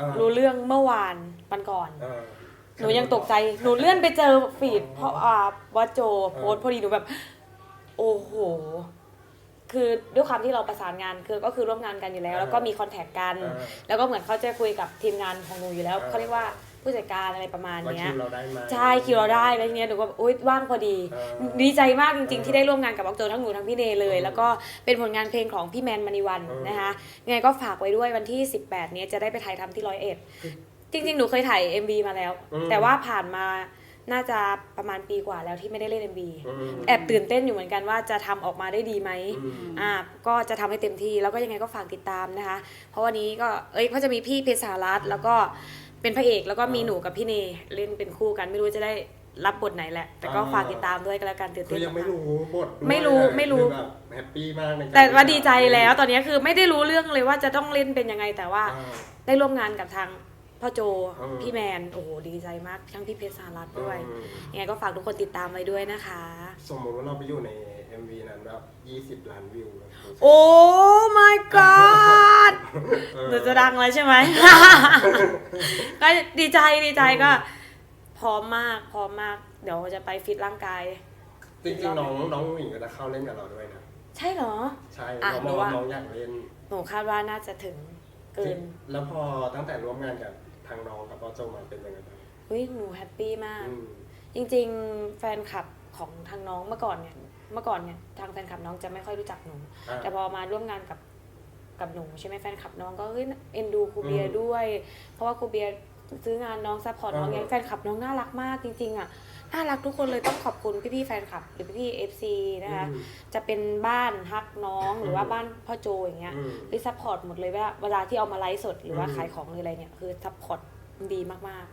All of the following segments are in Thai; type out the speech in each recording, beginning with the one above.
อ่ารู้ รู้เรื่องเมื่อวานวันก่อนเออหนูยังตกใจ หนูเลื่อนไปเจอฟีดเพราะอ่าวัดโจโพสต์พอดีหนูแบบ โอ้โห คือด้วยความที่เราประสานงานคือก็คือร่วมงานกันอยู่แล้ว แล้วก็มีคอนแทคกันเออแล้วก็เหมือนเขาจะคุยกับทีมงานของหนูอยู่แล้วเออเขาเรียกว่า ผู้จัดการอะไรประมาณว่าเนี้คิยวเราได้ไหม ใช่คิวเราได้แล้วทีเนี้ยหนูก็อุ้ยว่างพอดี เออดีใจมากจริงเออๆที่ได้ร่วมงานกับออกโจทั้งหนูทั้งพี่เนเลย เออแล้วก็เป็นผลงานเพลงของพี่แมนมณีวันเออ นะคะยังไงก็ฝากไว้ด้วยวันที่ 18 เนี้ยจะได้ไปถ่ายทำที่ร้อยเอ็ดจริง ๆ หนูเคยถ่าย MV มาแล้ว อืมแต่ว่าผ่านมาน่าจะประมาณปีกว่าแล้วที่ไม่ได้เล่น MV อืมแอบตื่นเต้นอยู่เหมือนกันว่าจะทำออกมาได้ดีไหมอืม อ่าก็จะทำให้เต็มที่แล้วก็ยังไงก็ฝากติดตามนะคะ เพราะวันนี้ก็เอ้ยเขาจะมีพี่เพชรสารัตน์แล้วก็ เป็นพระเอกแล้วก็มีหนูกับพี่เนเล่นเป็นคู่กันไม่รู้จะได้รับบทไหนแหละ แต่ก็อ่าฝากติดตามด้วยกันแล้วกันตื่นคืเต้อนยังไม่มาก รู้บทด้วยไม่รู้อะไม่รู้ คือแบบแฮปปี้มากในกรๆแต่ว่าดีใจแล้วตอนนี้คือไม่ได้รู้เรื่องเลยว่าจะต้องเล่นเป็นยังไงแต่ว่า อ่า ได้ร่วมงานกับทางพ่อโจอืมพี่แมน โอ้โหดีใจมากทั้งพี่เพชรสารัตน์ด้วยอืมยังไงก็ฝากทุกคนติดตามไว้ด้วยนะคะ สมมติว่าเราไปอยู่ใน MV นั้นแบบ20 ล้านวิวเลยโอ้ my god เออ หนูจะดังเลยใช่ไหม ก็ดีใจดีใจก็ พร้อมมากพร้อมมาก เดี๋ยวจะไปฟิตร่างกาย จริงๆน้องน้องหญิงก็จะเข้าเล่นกับเราด้วยนะ ใช่เหรอ ใช่อะเราหนูมองว่า น้องอยากเล่นหนูคาดว่าน่าจะถึงเกินแล้วพอตั้งแต่ร่วมงานกับทางน้องกับพ่อโจมาเป็นยังไงบ้างเฮ้ยหนูแฮปปี้มาก อืมจริงๆ แฟนคลับของทางน้องเมื่อก่อนเนี่ย เมื่อก่อนเนี่ยทางแฟนคลับน้องจะไม่ค่อยรู้จักหนู อะแต่พอมาร่วมงานกับ กับหนูใช่ไหมแฟนคลับน้องก็เฮ้ยเอ็นดูครูเบียร์ด้วย เพราะว่าครูเบียร์ซื้องานน้องซัพพอร์ตน้องอ่าไงแฟนคลับน้องน่ารักมากจริงๆอะน่ารักทุกคนเลยต้องขอบคุณพี่ๆแฟนคลับ หรือพี่ๆเอฟซีนะคะอืมจะเป็นบ้านฮักน้องหรือว่าอืมบ้านพ่อโจอย่างเงี้ยอืมที่ซัพพอร์ตหมดเลยว่าเวลาที่เอามาไลฟ์สดหรือว่าอืมขายของหรืออะไรเนี่ยคือซัพพอร์ตดีมาก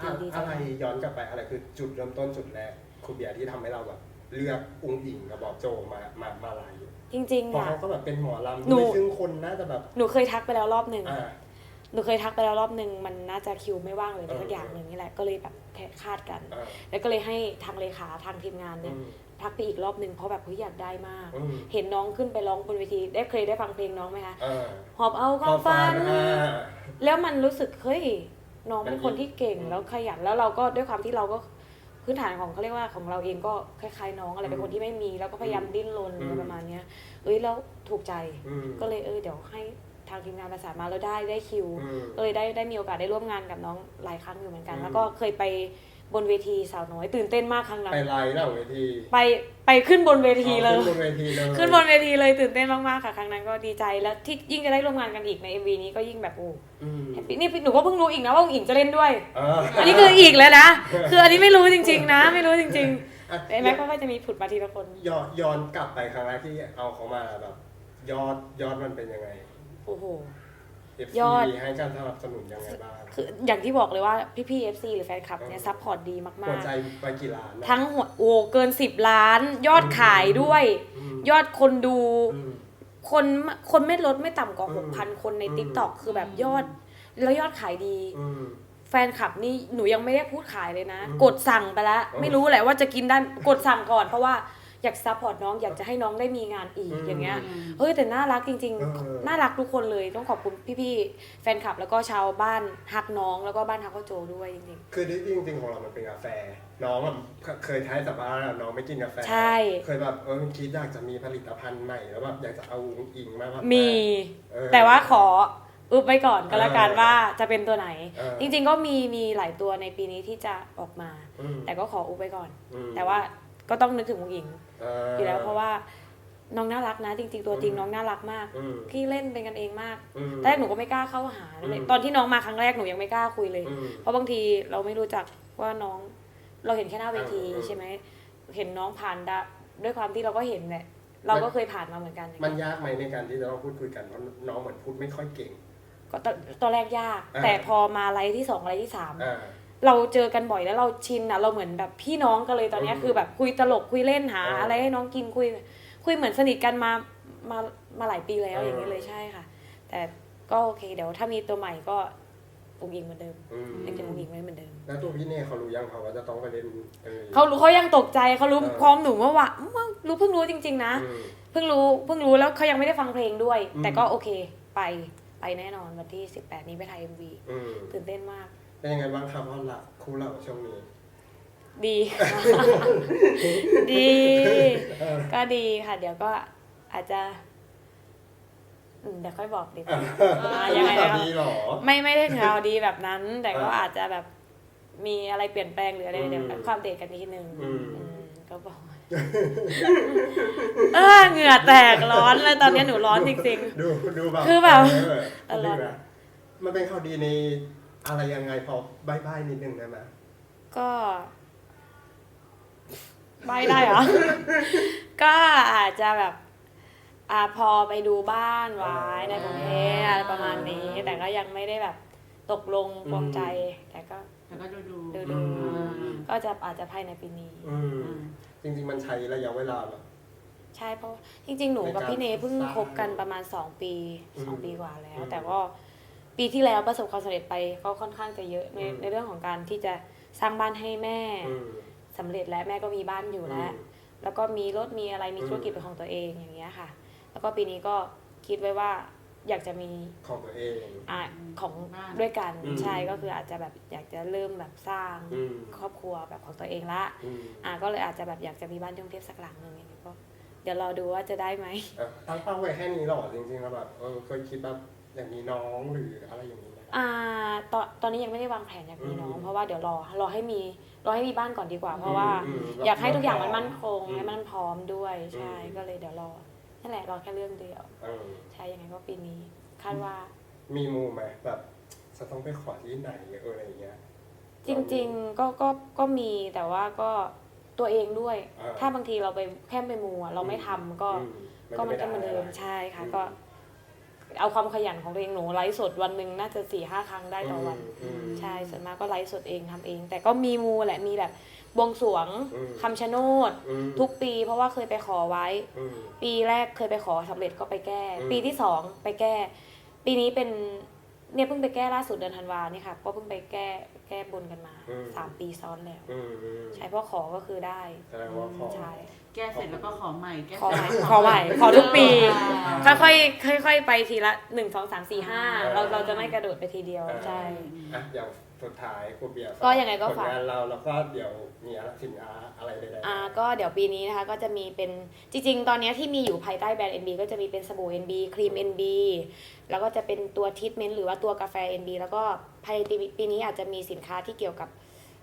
อะดีใจอะไรย้อนกลับไปอะไรคือจุดเริ่มต้นจุดแรกครูเบียร์ที่ทำให้เราแบบเลือกอุ้งอิงกับบอกโจมามามาลายอยู่ๆ จริงเพๆราะอะเขาก็แบบเป็นหมอลำหนู ด้วยซึ่งคนน่าจะแบบ หนูเคยทักไปแล้วรอบหนึ่ง อ่า หนูเคยทักไปแล้วรอบหนึ่งมันน่าจะคิวไม่ว่างเลยเออ สักอย่างหนึ่งนี่แหละก็เลยแบบแค่คาดกัน อ่าแล้วก็เลยให้ทางเลขาทางทีมงานอืเนี่ยมทักไปอีกรอบหนึ่งเพราะแบบเฮ้ยอยากได้มาก อืมเห็นน้องขึ้นไปร้องบนเวทีได้เคยได้ฟังเพลงน้องไหมคะอ่าหอบเอาความฝัน อ่า แล้วมันรู้สึกเฮ้ยน้องเป็นคนที่เก่งอืม แล้วขยันแล้วเราก็ด้วยความที่เราก็ พื้นฐานของเขาเรียกว่าของเราเองก็คล้ายๆ น้องอะไรอืมเป็นคนที่ไม่มีแล้วก็พยายามดิ้นรนอืมอะไรประมาณเนี้ยเอ้ยแล้วถูกใจอืมก็เลยเออเดี๋ยวให้ทางทีมงานประสานมาแล้วได้ได้คิวอืมก็เลยได้ได้มีโอกาสได้ร่วมงานกับน้องหลายครั้งอยู่เหมือนกันอืมแล้วก็เคยไป บนเวทีสาวน้อย ตื่นเต้นมากครั้งนั้นไปไลน์หลังเวทีไปไปขึ้นบนเวทีเลยอ๋อขึ้นบนเวทีเลยขึ้นบนเวทีเลยตื่นเต้นมากๆค่ะครั้งนั้นก็ดีใจแล้วที่ยิ่งจะได้ร่วมงานกันอีกใน MV นี้ก็ยิ่งแบบโอ้อืมแฮปปี้นี่หนูก็เพิ่งรู้อีกนะว่าองค์อิงจะเล่นด้วยอ่าอันนี้คืออีกแล้วนะ คืออันนี้ไม่รู้จริง ๆ นะ ไม่รู้จริงอะๆไอ้แม็กก็จะมีผุดมาทีละคนย้อนย้อนกลับไปครั้งแรกที่เอาเขามาแบบ ยอดยอดมันเป็นยังไงโอ้โห FC ยอดให้การสนับสนุนยังไงบ้างคืออย่างที่บอกเลยว่าพี่ๆ FC หรือแฟนคลับเนี่ยซัพพอร์ตดีมาหัวกใจไปกี่ล้านนะๆ ทั้งหัวโอ้เกิน 10 ล้าน ยอดขายด้วยอืมยอดคนดูอืมคนคนไม่ลดไม่ต่ำกว่าอืม 6,000 คนในอืม t ิ k t o k คือแบบยอด แล้วยอดขายดี อืม แฟนคลับนี่หนูยังไม่ได้พูดขายเลยนะ อืมกดสั่งไปแล้วเออไม่รู้แหละว่าจะกินได้กดสั่งก่อนเพราะว่า อยากซัพพอร์ตน้องอยากจะให้น้องได้มีงานอีกอืมอย่างเงี้ย เฮ้ยแต่น่ารักจริง เออ ๆ น่ารักทุกคนเลยต้องขอบคุณพี่ๆแฟนคลับ แล้วก็ชาวบ้านฮักน้องแล้วก็บ้านฮักพ่อโจด้วยจริง คือที่จริงๆของเรามันเป็นกาแฟ น้องอะเคยท้ายสัมภาษณ์อะน้องไม่กินกาแฟ ใช่ เคยแบบเออคิดอยากจะมีผลิตภัณฑ์ใหม่แล้วแบบอยากจะเอาอุ้งอิงมาแบบ ๆ มีเออแต่ว่าขออุบไว้ก่อนก็แล้วกันเออว่าจะเป็นตัวไหน เออ จริง ๆ ก็มีมีหลายตัวในปีนี้ที่จะออกมาอืมแต่ก็ขออุบไว้ก่อนอืมแต่ว่า ก็ต้องนึกถึงมุงอิงเอยู่แล้วเพราะว่าน้องน่ารักนะ จริง ๆ ตัวจริงอืมน้องน่ารักมากอืมพี่เล่นเป็นกันเองมากอืมตอนแรกหนูก็ไม่กล้าเข้าหาเลยอืมตอนที่น้องมาครั้งแรกหนูยังไม่กล้าคุยเลยอืมเพราะบางทีเราไม่รู้จักว่าน้อง เราเห็นแค่หน้าเวทีเออเออใช่ไหมเห็นน้องผ่านดะด้วยความที่เราก็เห็นแหละเราก็เคยผ่านมาเหมือนกัน มันยากไหมในการที่จะต้องพูดคุยกันเพราะน้องเหมือนพูดไม่ค่อยเก่ง ก็ตอนตอนแรกยากอ่าแต่พอมาไลฟ์ที่สองไลฟ์ที่สามอ่า เราเจอกันบ่อยแล้วเราชินอะเราเหมือนแบบพี่น้องกันเลยตอนเนี้ยอืมคือแบบคุยตลกคุยเล่นหา เอออ อะไรให้น้องกินคุย คุยเหมือนสนิทกันมามามาหลายปีแล้วเออออย่างเงี้ยเลยใช่ค่ะ แต่ก็โอเค เดี๋ยวถ้ามีตัวใหม่ก็ปุงอิงเหมือนเดิมอืมยังจะปุงอิงไว้เหมือนเดิม แล้วตัวพี่เน่เขารู้ยังเขาว่าจะต้องไปเล่นเออเขารู้เขายังตกใจเขารู้เออพร้อมหนูเมื่อวานเมื่อรู้เพิ่งรู้จริง ๆ นะ อืม เพิ่งรู้เพิ่งรู้แล้วเขายังไม่ได้ฟังเพลงด้วย อืม แต่ก็โอเคไปไปแน่นอนวันที่ 18 นี้ไปถ่าย MV อืมตื่นเต้นมาก เป็นยังไงบ้างครับความรักคู่เราช่วงนี้ดีค่ะดี ก็ดีค่ะ เดี๋ยวก็อาจจะอืมเดี๋ยวค่อยบอกดีกว่าอ่ายังไงข่าวนะครับดีเหรอ ไม่ไม่ได้ถึงเราดีแบบนั้น แต่ก็อ่าอาจจะแบบมีอะไรเปลี่ยนแปลงหรืออะไรอืมเดี๋ยวความเดทกันนิดนึงอืม อืมก็บอกเออเหงื่อแตกร้อนเลยตอนนี้หนูร้อนจริง ดูดูแบบคือแบบ เออเออร้อนดีนะมันเป็นข่าวดีใน อะไรยังไงพอใบ้ๆนิดนึงได้ไหมๆก็ไม่ได้เหรอ ก็อาจจะแบบอ่าพอไปดูบ้านไว้ในกรุงเทพอะไรประมาณนี้ แต่ก็ยังไม่ได้แบบตกลงปลงใจ แต่ก็แล้วก็ดูดูดูอืดูมก็จะอาจจะภายในปีนี้ อืมจริง ๆ มันใช้ระยะเวลาแบบ ใช่เพราะจริง ๆ หนูกับพี่เนเพิ่งในการคบกันประมาณสองปีอืมสองปีกว่าแล้วอืมแต่ก็ ปีที่แล้วประสบความสำเร็จไปก็ค่อนข้างจะเยอะในอืมในเรื่องของการที่จะสร้างบ้านให้แม่อืมสำเร็จแล้วแม่ก็มีบ้านอยู่แล้ว แล้วก็มีรถมีอะไรมีธุรกิจเป็นของตัวเองอย่างเงี้ยค่ะ แล้วก็ปีนี้ก็คิดไว้ว่าอยากจะมีของตัวเองอ่าของบ้านด้วยกันอืมใช่ก็คืออาจจะแบบอยากจะเริ่มแบบสร้างอืมครอบครัวแบบของตัวเองละอืมอ่าก็เลยอาจจะแบบอยากจะมีบ้านที่กรุงเทพสักหลังหนึ่งอย่างเงี้ยก็เดี๋ยวรอดูว่าจะได้ไหมเอ่อตั้งเป้าไว้แค่นี้หรอจริงๆแล้วแบบเออเคยคิดแบบ อยากมีน้องหรืออะไรอย่างนี้ไหมอ่าตอนตอนนี้ยังไม่ได้วางแผนอยากมีน้องอืมเพราะว่าเดี๋ยวรอรอให้มีรอให้มีบ้านก่อนดีกว่า เพราะว่าอืมอืมอยากให้ทุกอย่างมันมั่นคงอืมให้มันพร้อมด้วยใช่อืมก็เลยเดี๋ยวรอนั่นแหละรอแค่เรื่องเดียวเออใช่ยังไงก็ปีนี้คาดว่า มีมูไหมแบบจะต้องไปขอที่ไหนเอออะไรอย่างเงี้ยจริงๆก็ก็ก็มีแต่ว่าก็ตัวเองด้วยอ่าถ้าบางทีเราไปแค่ไปมูอะเราไม่ทำก็อืก็มันก็เหมือนเดิมไไใช่ค่ะอืมก็ เอาความขยันของตัวเองหนูไลฟ์สดวันหนึ่งน่าจะสี่ห้าครั้งได้ต่อวันอืมใช่ส่วนมากก็ไลฟ์สดเองทำเอง แต่ก็มีมูแหละมีแบบบวงสรวงอืมคำชะโนดอืมทุกปีเพราะว่าเคยไปขอไว้อืมปีแรกเคยไปขอสำเร็จก็ไปแก้อืมปีที่สองไปแก้ ปีนี้เป็นเนี่ยเพิ่งไปแก้ล่าสุดเดือนธันวาเนี่ยค่ะก็เพิ่งไปแก้แก้บนกันมาสามปีซ้อนแล้วอืมอืมใช่เพราะขอก็คือได้แสดงว่าขอใช่ แก้เสร็จแล้วก็ขอใหม่แก้ขอเสใหร็ม่จขอใหม่ขอทุกปีอ่าค่อยๆค่อยๆไปทีละหนึ่งสองสามสี่ห้าเราเราจะไม่กระโดดไปทีเดียวใช่ อะอย่างสุดท้ายครูเบียร์ก็ยังไงก็ผลฝากงานเราแล้วก็เดี๋ยวมีอะไรสินค้าอะไรใดๆอ่าก็เดี๋ยวปีนี้นะคะก็จะมีเป็นจริง ๆ ตอนนี้ที่มีอยู่ภายใต้แบรนด์ NB ก็จะมีเป็นสบู่ NB ครีม NB แล้วก็จะเป็นตัวทิทเมนต์หรือว่าตัวกาแฟ NB แล้วก็ภายในปีนี้อาจจะมีสินค้าที่เกี่ยวกับ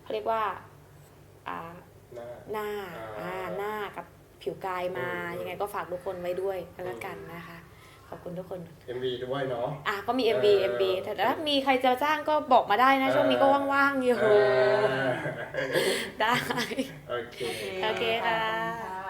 เขาเรียกว่าอ่า หน้าหน้าอ่าอ่าหน้ากับผิวกายมาอืมยังไงก็ฝากทุกคนไว้ด้วยแล้วกันนะคะ ขอบคุณทุกคน MV ด้วยเนาะอะก็มี MB เออ MB แต่ถ้ามีใครจะจ้างก็บอกมาได้นะ ช่วงนี้ก็ว่างๆอยู่เออได้ โอเคโอเคค่ะค่ะ